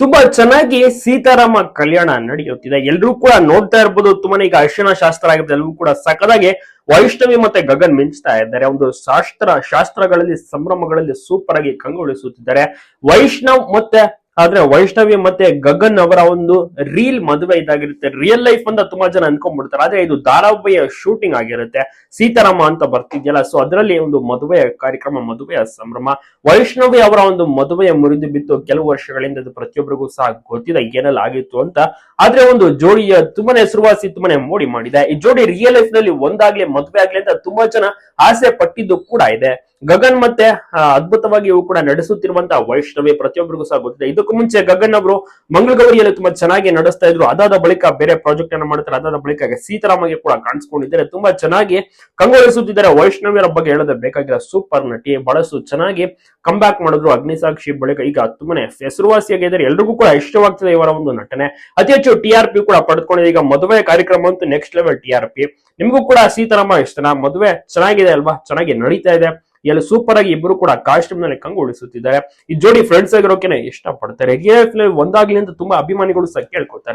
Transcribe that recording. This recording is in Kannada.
ತುಂಬಾ ಚೆನ್ನಾಗಿ ಸೀತಾರಾಮ ಕಲ್ಯಾಣ ನಡೆಯುತ್ತಿದೆ. ಎಲ್ರೂ ಕೂಡ ನೋಡ್ತಾ ಇರ್ಬೋದು. ತುಂಬಾನೇ ಈಗ ಅರ್ಶನ ಶಾಸ್ತ್ರ ಆಗಿದೆ ಎಲ್ಲರೂ ಕೂಡ ಸಕದಾಗಿ ವೈಷ್ಣವಿ ಮತ್ತೆ ಗಗನ್ ಮಿಂಚ್ತಾ ಇದ್ದಾರೆ. ಒಂದು ಶಾಸ್ತ್ರ, ಶಾಸ್ತ್ರಗಳಲ್ಲಿ, ಸಂಭ್ರಮಗಳಲ್ಲಿ ಸೂಪರ್ ಆಗಿ ಕಂಗೊಳಿಸುತ್ತಿದ್ದಾರೆ. ವೈಷ್ಣವ್ ಮತ್ತೆ ಆದ್ರೆ ವೈಷ್ಣವಿ ಮತ್ತೆ ಗಗನ್ ಅವರ ಒಂದು ರೀಲ್ ಮದುವೆ ಇದಾಗಿರುತ್ತೆ. ರಿಯಲ್ ಲೈಫ್ ಅಂತ ತುಂಬಾ ಜನ ಅನ್ಕೊಂಡ್ಬಿಡ್ತಾರೆ. ಆದ್ರೆ ಇದು ಧಾರಾವಾಹಿಯ ಶೂಟಿಂಗ್ ಆಗಿರುತ್ತೆ. ಸೀತಾರಾಮ ಅಂತ ಬರ್ತಿದ್ಯಲ್ಲ ಸೊ ಅದರಲ್ಲಿ ಒಂದು ಮದುವೆಯ ಕಾರ್ಯಕ್ರಮ, ಮದುವೆಯ ಸಂಭ್ರಮ. ವೈಷ್ಣವಿ ಅವರ ಒಂದು ಮದುವೆಯ ಮುರಿದು ಬಿತ್ತು. ಕೆಲವು ವರ್ಷಗಳಿಂದ ಅದು ಪ್ರತಿಯೊಬ್ಬರಿಗೂ ಸಹ ಗೊತ್ತಿದೆ, ಏನೆಲ್ಲ ಆಗಿತ್ತು ಅಂತ. ಆದ್ರೆ ಒಂದು ಜೋಡಿಯ ತುಂಬಾನೇ ಹೆಸರುವಾಸಿ ತುಂಬಾನೇ ಮೋಡಿ ಮಾಡಿದೆ. ಈ ಜೋಡಿ ರಿಯಲ್ ಲೈಫ್ನಲ್ಲಿ ಒಂದಾಗ್ಲಿ, ಮದುವೆ ಆಗ್ಲಿ ಅಂತ ತುಂಬಾ ಜನ ಆಸೆ ಪಟ್ಟಿದ್ದು ಕೂಡ ಇದೆ. ಗಗನ್ ಮತ್ತೆ ಅದ್ಭುತವಾಗಿ ಇವು ಕೂಡ ನಡೆಸುತ್ತಿರುವಂತಹ ವೈಷ್ಣವಿ ಪ್ರತಿಯೊಬ್ಬರಿಗೂ ಸಹ ಗೊತ್ತಿದೆ. ಇದಕ್ಕೂ ಮುಂಚೆ ಗಗನ್ ಅವರು ಮಂಗಳಗೌರಿಯಲ್ಲಿ ತುಂಬಾ ಚೆನ್ನಾಗಿ ನಡೆಸ್ತಾ ಇದ್ರು. ಅದಾದ ಬಳಿಕ ಬೇರೆ ಪ್ರಾಜೆಕ್ಟ್ ಅನ್ನ ಮಾಡ್ತಾರೆ. ಅದಾದ ಬಳಿಕ ಸೀತಾರಾಮಗೆ ಕೂಡ ಕಾಣಿಸ್ಕೊಂಡಿದ್ದಾರೆ. ತುಂಬಾ ಚೆನ್ನಾಗಿ ಕಂಗೊಳಿಸುತ್ತಿದ್ದಾರೆ. ವೈಷ್ಣವಿಯರ ಬಗ್ಗೆ ಹೇಳೋದೇ ಬೇಕಾಗಿರೋ ಸೂಪರ್ ನಟಿ, ಬಹಳಷ್ಟು ಚೆನ್ನಾಗಿ ಕಮ್ ಬ್ಯಾಕ್ ಮಾಡಿದ್ರು ಅಗ್ನಿಸಾಕ್ಷಿ ಬಳಿಕ. ಈಗ ತುಂಬಾನೇ ಹೆಸರುವಾಸಿಯಾಗಿದ್ದಾರೆ. ಎಲ್ರಿಗೂ ಕೂಡ ಇಷ್ಟವಾಗ್ತದೆ ಇವರ ಒಂದು ನಟನೆ. ಅತಿ ಹೆಚ್ಚು ಟಿ ಆರ್ ಪಿ ಕೂಡ ಪಡೆದುಕೊಂಡಿದೆ. ಈಗ ಮದುವೆ ಕಾರ್ಯಕ್ರಮ ಅಂತೂ next level T R P ನಿಮಗೂ ಕೂಡ ಸೀತಾರಾಮ ಇಷ್ಟನಾ? ಮದುವೆ ಚೆನ್ನಾಗಿದೆ ಅಲ್ವಾ? ಚೆನ್ನಾಗಿ ನಡೀತಾ ಇದೆ. ಎಲ್ಲ ಸೂಪರ್ ಆಗಿ ಇಬ್ಬರು ಕೂಡ ಕಾಸ್ಟ್ಯೂಮ್ನಲ್ಲಿ ಕಂಗೊಳಿಸುತ್ತಿದ್ದಾರೆ. ಈ ಜೋಡಿ ಫ್ರೆಂಡ್ಸ್ ಆಗಿರೋಕೆ ಇಷ್ಟ ಪಡ್ತಾರೆ ಒಂದಾಗ್ಲಿ ಅಂತ ತುಂಬಾ ಅಭಿಮಾನಿಗಳು ಸಹ ಕೇಳ್ಕೊತಾರೆ